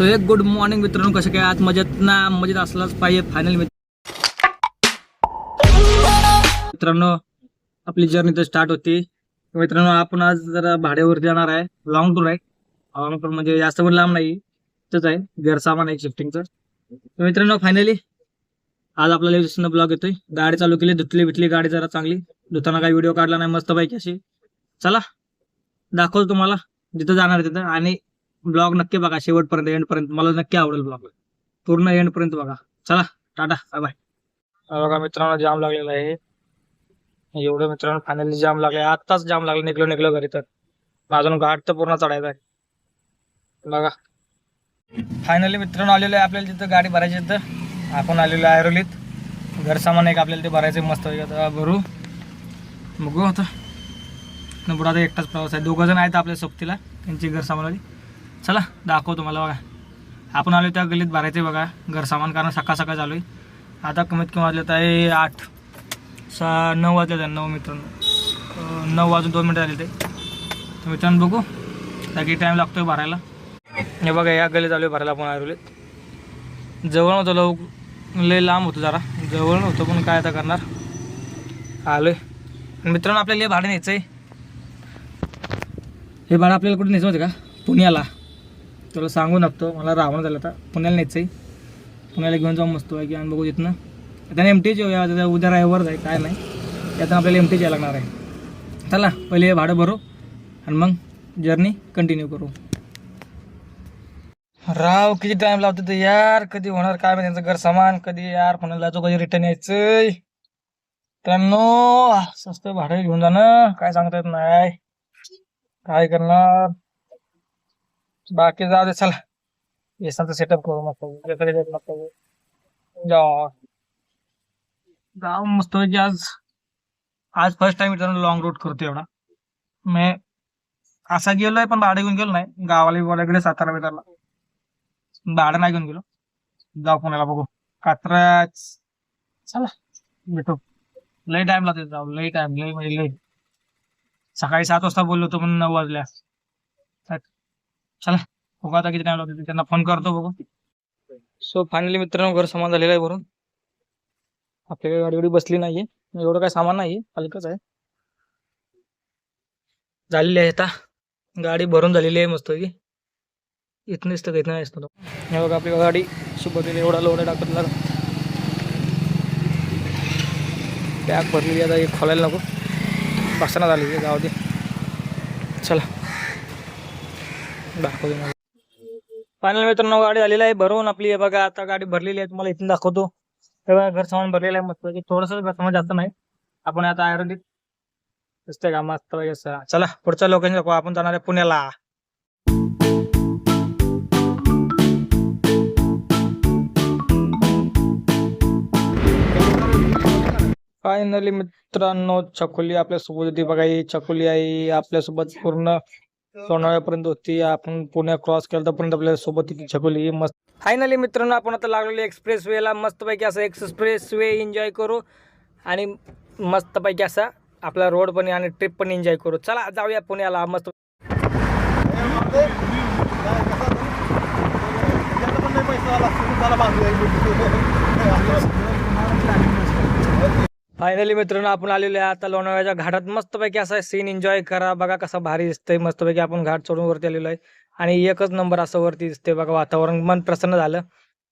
So एक good morning मित्रांनो कसं काय? आज मजेत ना? मजेत असलाच पाहिजे फायनल मित्रांनो आपली जर्नी तर स्टार्ट होती. मित्रांनो आपण आज जरा भाड्यावरती जाणार आहे. लॉंग टूर आहे. लॉंग टूर म्हणजे जास्त पण लांब नाही. इथंच आहे. गैरसामान आहे शिफ्टिंगचं तर मित्रांनो फायनली आज आपल्याला दिवसानं ब्लॉग येतोय. गाडी चालू केली धुतली बितली गाडी जरा चांगली. धुताना काही व्हिडिओ काढला नाही मस्त पैकी अशी. चला दाखवतो तुम्हाला. जिथं जाणार आहे तिथं. आणि ब्लॉग नक्की बघा शेवटपर्यंत एंडपर्यंत. मला नक्की आवडेल ब्लॉग. पूर्ण एंडपर्यंत बघा. चला टाटा बाय बाय बघा मित्रांनो जाम लागलेला आहे. एवढं मित्रांनो फायनली जाम लागले. आत्ताच जाम लागले. निघलो निघलो घरी तर. माझा घाट तर पूर्ण चढायचा आहे. बघा. फायनली मित्रांनो आलेलो आहे आपल्याला तिथं गाडी भरायची तिथं आपण आलेलो आहे ऐरोलीत. घर सामान एक आपल्याला ते भरायचं मस्त भरू. बघू आता. न आता एकटाच प्रवास आहे. दोघं जण आहेत आपल्या सोबतीला. त्यांची घर सामानवाली चला दाखव तुम्हाला बघा. आपण आलो त्या गल्लीत भरायचे बघा. घर सामान कारण सकाळ सकाळ चालू आहे. आता कमीत कमी वाजलेत आहे आठ सहा नऊ वाजले नऊ मित्रांनो. नऊ वाजून दोन मिनटं झाले ते तर मित्रांनो बघू. त्या किती टाईम लागतोय भरायला हे बघा या गल्लीत आलो भरायला आपण आरोलीत जवळ नव्हतं लव लय लांब होतं जरा. जवळ नव्हतं पण काय आता करणार? आलोय. मित्रांनो आपल्याला हे भाडं न्यायचं आहे हे भाडं आपल्याला कुठे न्यायचं होतं का? पुण्याला. त्याला सांगू नकतो मला रावण झालं आता पुण्याला न्यायचं आहे पुण्याला घेऊन जाऊन मस्त आहे की आणि बघू तिथनं. आता एम टीच येऊया आता उद्या रविवार आहे काय नाही. त्यातून आपल्याला एम टीच यायला लागणार आहे. चला पहिले भाडं भरू आणि मग जर्नी कंटिन्यू करू. राव किती टाइम लावतो ते यार कधी होणार काय माहिती त्यांचं घर सामान कधी यार पुण्याला जातो कधी रिटर्न यायचंय. त्यांनो स्वस्त भाडं घेऊन जाणं काय सांगता येत नाही. काय करणार? बाकी जाऊ दे चला. येसांचा सेटअप करू मस्त याकडे जाऊ मस्त जाऊ जाऊ मस्त आज आज फर्स्ट टाइम इथं लॉंग रूट करतो एवढा. मी असा गेलोय पण भाडं घेऊन गेलो नाही. गावाला बिवाल्याकडे सातारा बितारला. भाडं नाही घेऊन गेलो. जाऊ पुण्याला बघू. कात्रज. चला. भेटू. लई टाइम लागते जाऊ. लई टाइम लई म्हणजे लई. सकाळी सात वाजता बोललो होतो पण नऊ वाजल्या. चला बघू आता किती टाइम लागतो त्यांना फोन करतो बघू. सो फायनली मित्रांनो घर सामान झालेलं आहे भरून आपल्याकडे गाडी एवढी बसली नाहीये. एवढं काय सामान नाही हलकंच आहे. झालेली आहे आता. गाडी भरून झालेली आहे मस्त की इथं दिसतं इथं नाही असतं हे बघा आपली गाडी सोबत एवढा लोड टाकत लागा बॅग भरलेली आता एक खोलायला नको. बसना झाली जाऊ दे. चला. दाखवतो फायनल मित्रांनो गाडी आलेली आहे भरून आपली. हे बघा आता गाडी भरलेली आहे तुम्हाला इथून दाखवतो. तेव्हा घर सामान भरलेलं आहे मस्त थोडस घर सामान जास्त नाही. आपण आता आयुर्वेदिक दिसतंय का? मस्त चला पुढच्या लोकांनी दाखवू. आपण जाणार आहे पुण्याला. फायनली मित्रांनो चकोली आपल्यासोबत होती. बघा ही चकोली आहे. आपल्यासोबत पूर्ण सोनाव्यापर्यंत होती. आपण पुण्या क्रॉस केला पर्यंत आपल्यासोबत होती मस्त. फायनली मित्रांनो आपण आता लागलेली एक्सप्रेस वेला मस्तपैकी असं एक्सप्रेस वे एन्जॉय करू. आणि मस्तपैकी असा आपला रोड पण आणि ट्रिप पण एन्जॉय करू. चला जाऊया पुण्याला मस्त. फायनली मित्रांनो आपण आलेलो आहे आता लोणावळ्याच्या घाटात. मस्तपैकी असा सीन एन्जॉय करा. बघा कसा भारी दिसतंय. मस्तपैकी आपण घाट चढून वरती आलेलो आहे. आणि एकच नंबर असं वरती दिसते बघा वातावरण मन प्रसन्न झालं.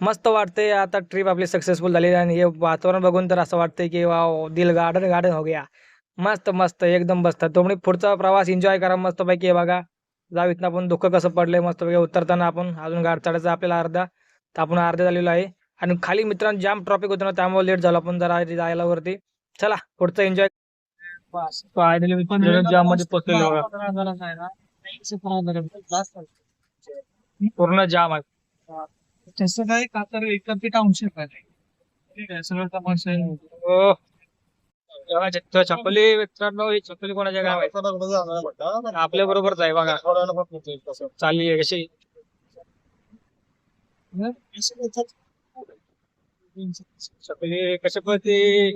मस्त वाटतंय आता ट्रिप आपली सक्सेसफुल झाली आणि हे वातावरण बघून तर असं वाटतंय की वा दिल गार्डन गार्डन हो गया. मस्त मस्त एकदम बसतात तुम्ही पुढचा प्रवास एन्जॉय करा मस्तपैकी हे बघा. जाऊ इथनं आपण दुःख कसं पडलंय. मस्तपैकी उतरताना आपण अजून गाड चढायचं आपल्याला अर्धा. तर आपण अर्धा झालेलो आहे. आणि खाली मित्रांनो जाम ट्रॉपिक होतं ना त्यामुळे लेट झालं आपण जरा जायला वरती. चला पुढचं एन्जॉय फायनली जाममध्ये पोहोचलेलो बघा पूर्ण जाम आहे. तसं काय का तर टाउनशिप आहे. ठीक आहे सगळं तमाशा आहे. ओ. तेव्हा च- चपली मित्रांनो ही चपली कोणाच्या गाव आहे? आपल्या बरोबरच आहे बघा. चालली आहे कशी? चपली कशी पळते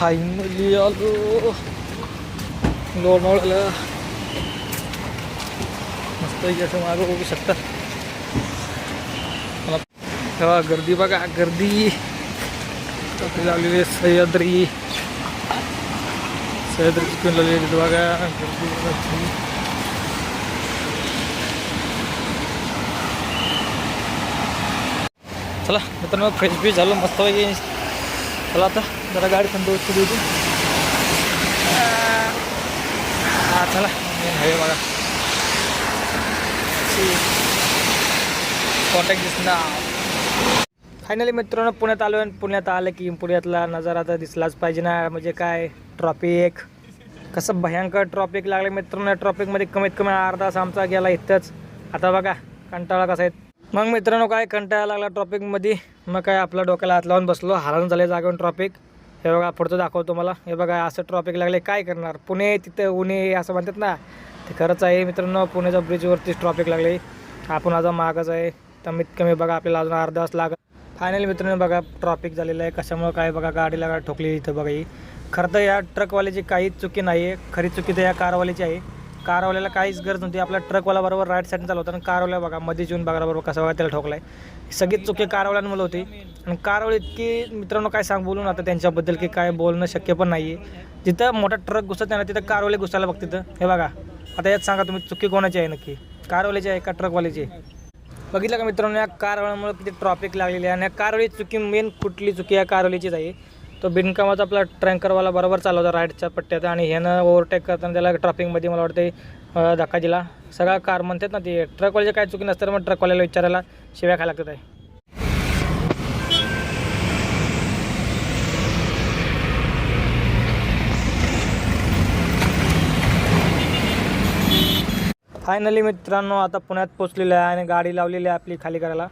फायनली आलो लोणावळ्याला मस्त असं मागं बघू शकता. मला तेव्हा गर्दी बघा गर्दी. लागलेली सह्याद्री. सह्याद्री चिकन लागलेली बघा गर्दी बघा. चला मित्रांनो फ्रेश बी झालो मस्त पैकी. चला आता. जरा गाडी थंड होती होती हा चला. हे बघा. कॉन्टॅक्ट दिसणार फायनली मित्रांनो पुण्यात आलो आणि पुण्यात आलं की पुण्यातला नजारा तर दिसलाच पाहिजे ना. म्हणजे काय ट्रॉफिक कसं भयंकर ट्रॉफिक लागले मित्रांनो. ट्रॉफिकमध्ये कमीत कमी अर्धा तास आमचा गेला इथंच. आता बघा कंटाळा कसा आहे. मग मित्रांनो काय कंटाळा लागला ट्रॉफिकमध्ये मग काय आपल्या डोक्याला हात लावून बसलो. हारून झाले जागेवर ट्रॉफिक हे बघा पुढचं दाखवतो मला हे बघा असं ट्रॉफिक लागले काय करणार? पुणे तिथं उणे असं म्हणतात ना. ते खरंच आहे मित्रांनो पुण्याच्या ब्रिजवरतीच ट्रॉफिक लागले. आपण आता मागच आहे. कमीत कमी बघा आपल्याला अजून अर्धा तास लागत फायनल मित्रांनो बघा ट्रॉफिक झालेलं आहे. कशामुळं काय बघा गाडीला गाडी ठोकली इथं बघा ही. खरं तर या ट्रकवाल्याची काहीच चुकी नाही आहे खरी चुकी तर या कारवाल्याची आहे. कारवाल्याला काहीच गरज नव्हती. आपला ट्रकवाला बरोबर राईट साईडने चालवता आणि कारवाल्या बघा मध्ये येऊन बघा बरोबर कसा बघा त्याला ठोकलाय. सगळीच चुकी कारवाल्यांमुळे होती. आणि कारवाली इतकी मित्रांनो काय सांग बोलून आता त्यांच्याबद्दल की काय बोलणं शक्य पण नाही आहे जिथं मोठा ट्रक घुसत नाही ना तिथं कारवाले घुसायला बघ तिथं. हे बघा आता यात सांगा तुम्ही चुकी कोणाची आहे नक्की? कारवाल्याची आहे का ट्रकवाल्याची आहे? बघितलं का मित्रांनो या कारवाल्यामुळे किती ट्रॉफिक लागलेली आहे आणि या कारवाली चुकी मेन कुठली चुकी या कारवालीचीच आहे. तो बिनकामाचा आपला ट्रँकरवाला बरोबर चालवता राईडच्या पट्ट्यात आणि ह्यानं ओव्हरटेक करताना त्याला ट्रॅफिकमध्ये मला वाटते धक्का दिला. सगळा कार म्हणतात ना ते ट्रकवाल्याची काय चुकी नसतं तर मग ट्रकवाल्याला विचारायला शिव्या खायला लागतात आहे. फायनली मित्रांनो आता पुण्यात पोचलेलो आहे आणि गाडी लावलेली आहे आपली खाली करायला.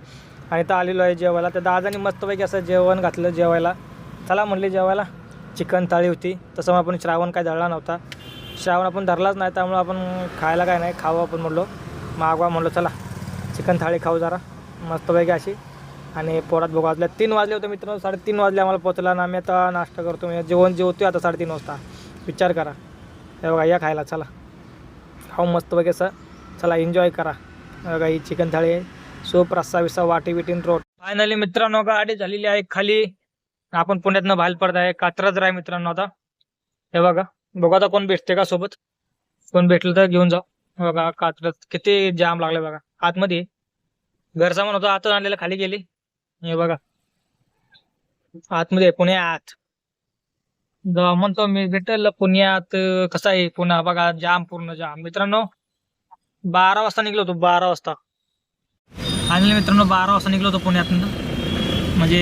आणि तर आलेलो आहे जेवायला. तर दादानी मस्तपैकी असं जेवण घातलं जेवायला. चला म्हणले जेवायला. चिकन थाळी होती. तसं मग आपण श्रावण काय धरला नव्हता. श्रावण आपण धरलाच नाही त्यामुळं आपण खायला काय नाही खावं आपण म्हणलो. मागवा म्हणलो चला चिकन थाळी खाऊ जरा. मस्तपैकी अशी. आणि पोरात भोग वाजल्या. तीन वाजले होते मित्रांनो साडेतीन वाजले आम्हाला पोचला ना आम्ही आता नाश्ता करतो. मी जेवण जेवतो आता साडेतीन वाजता. विचार करा. हे बघा या खायला चला. खाऊ मस्तपैकी असं. चला एन्जॉय करा. बघा ही चिकन थाळी आहे. सूप रस्सा विस्सा वाटी बिटीन रोट. फायनली मित्रांनो गाडी झालेली आहे खाली. आपण पुण्यातनं बाहेर पडत आहे. कात्रज राय मित्रांनो आता. हे बघा. बघा आता कोण भेटते का सोबत. कोण भेटलं तर घेऊन जाऊ. बघा कात्रज. किती जाम लागले बघा. आतमध्ये. घर सामान होतं. आतून आणलेलं खाली गेली. हे बघा. आतमध्ये पुण्यात. म्हणतो मी भेटेल पुण्यात. कसं आहे पुन्हा बघा जाम पूर्ण जाम. मित्रांनो बारा वाजता निघलो होतो बारा वाजता. आणि मित्रांनो बारा वाजता निघलो होतो पुण्यात म्हणजे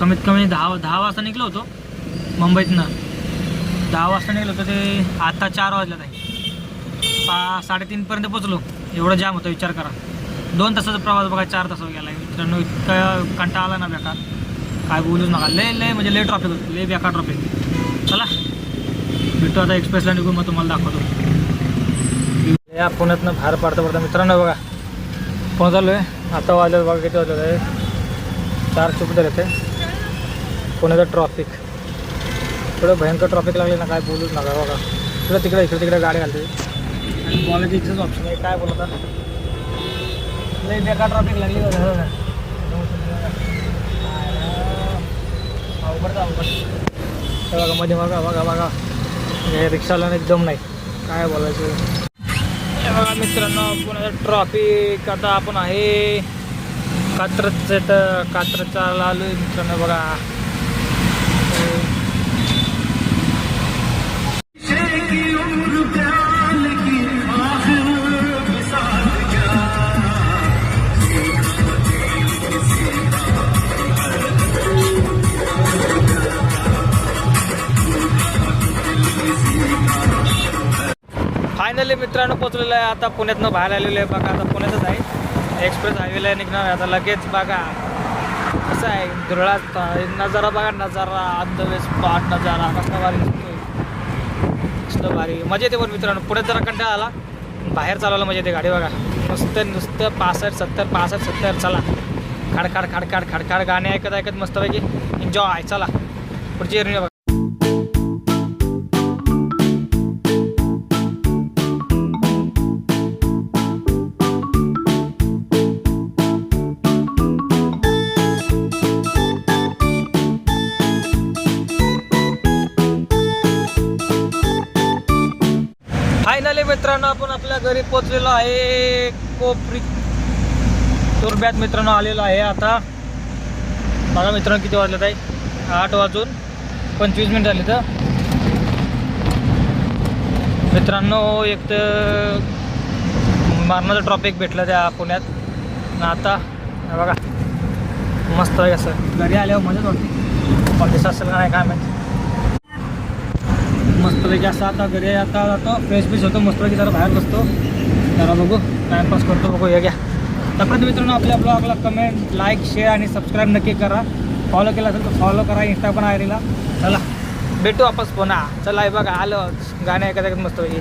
कमीत कमी दहा दहा वाजता निघलो होतो मुंबईतनं. दहा वाजता निघलो होतो ते आत्ता चार वाजल्यात आहे. पा साडेतीनपर्यंत पोचलो एवढं जाम होतं विचार करा. दोन तासाचा प्रवास बघा चार तास हो गेला मित्रांनो इतका कंटाळा आला ना बेकार. काय बोलूच नका. लय लय म्हणजे लय ट्रॉफिक होतं. लय बेकार ट्रॉफिक चला. भेटतो आता एक्सप्रेसला निघून मग तुम्हाला दाखवतो. या पुण्यातनं बाहेर पडता पडता मित्रांनो बघा पुण्यात आलो आहे आता वाजलं बघा किती वाजलं आहे? चार चुक झाले ते. पुण्याचं ट्रॉफिक थोडं भयंकर ट्रॉफिक लागले ना काय बोलूच नका बघा. तुला तिकडे इकडे तिकडे गाडी घालते. आणि बोलायचं इथंच ऑप्शन आहे. काय बोलता नाही बेकार ट्रॉफिक लागली बघा. हो अवघड. अवघड बघा मध्ये बघा बघा बघा. हे रिक्षाला एकदम नाही. काय बोलायचं? हे बघा मित्रांनो पुण्याचं ट्रॉफिक आता आपण आहे. कात्रजचं तर कात्रजचा आलो आहे मित्रांनो बघा. पोचलेलं आहे आता पुण्यातनं बाहेर आलेलो आहे. बघा आता पुण्यातच आहे. एक्सप्रेस हायवेला निघणार आहे. आता लगेच बघा. कसं आहे? धुरळात नजारा बघा नजारा. अंधवे स्पॉट नजारा. कसला भारी दिसतोय. कसलं भारी. मजा येते पण मित्रांनो. पुण्यात जरा कंटाळा आला. बाहेर चालवलं मजा येते गाडी बघा. नुसतं नुसतं पासष्ट सत्तर पासष्ट सत्तर. चला. खाडखाड खाडखाड खाडखाड गाणे ऐकत ऐकत मस्तपैकी. एन्जॉय चला. पुढची एरणी बघा. मित्रांनो आपण आपल्या घरी पोचलेलो आहे. कोपरी तुरब्यात मित्रांनो आलेलो आहे आता. बघा मित्रांनो किती वाजलेत आहे. आठ वाजून पंचवीस मिनिट झाली तर. मित्रांनो एक तर मारणाचं ट्रॉफिक भेटलं त्या पुण्यात. आता बघा. मस्त आहे असं. घरी आल्यावर मजाच वाटते कॉलेज असेल का नाही काय माहिती मस्तपैकी असं आता घरी आता जातो फ्रेश फ्रेश होतो. मस्तपैकी जरा बाहेर बसतो. जरा बघू. टाईमपास करतो. बघू. हे घ्या. तपर्यंत मित्रांनो आपल्या ब्लॉगला कमेंट लाईक शेअर आणि सबस्क्राईब नक्की करा. फॉलो केला असेल तर फॉलो करा. इंस्टा पण आयरीला चला. भेटू आपण पुन्हा. चला हे बघा. आलं. गाणे ऐकत ऐकत मस्तपैकी.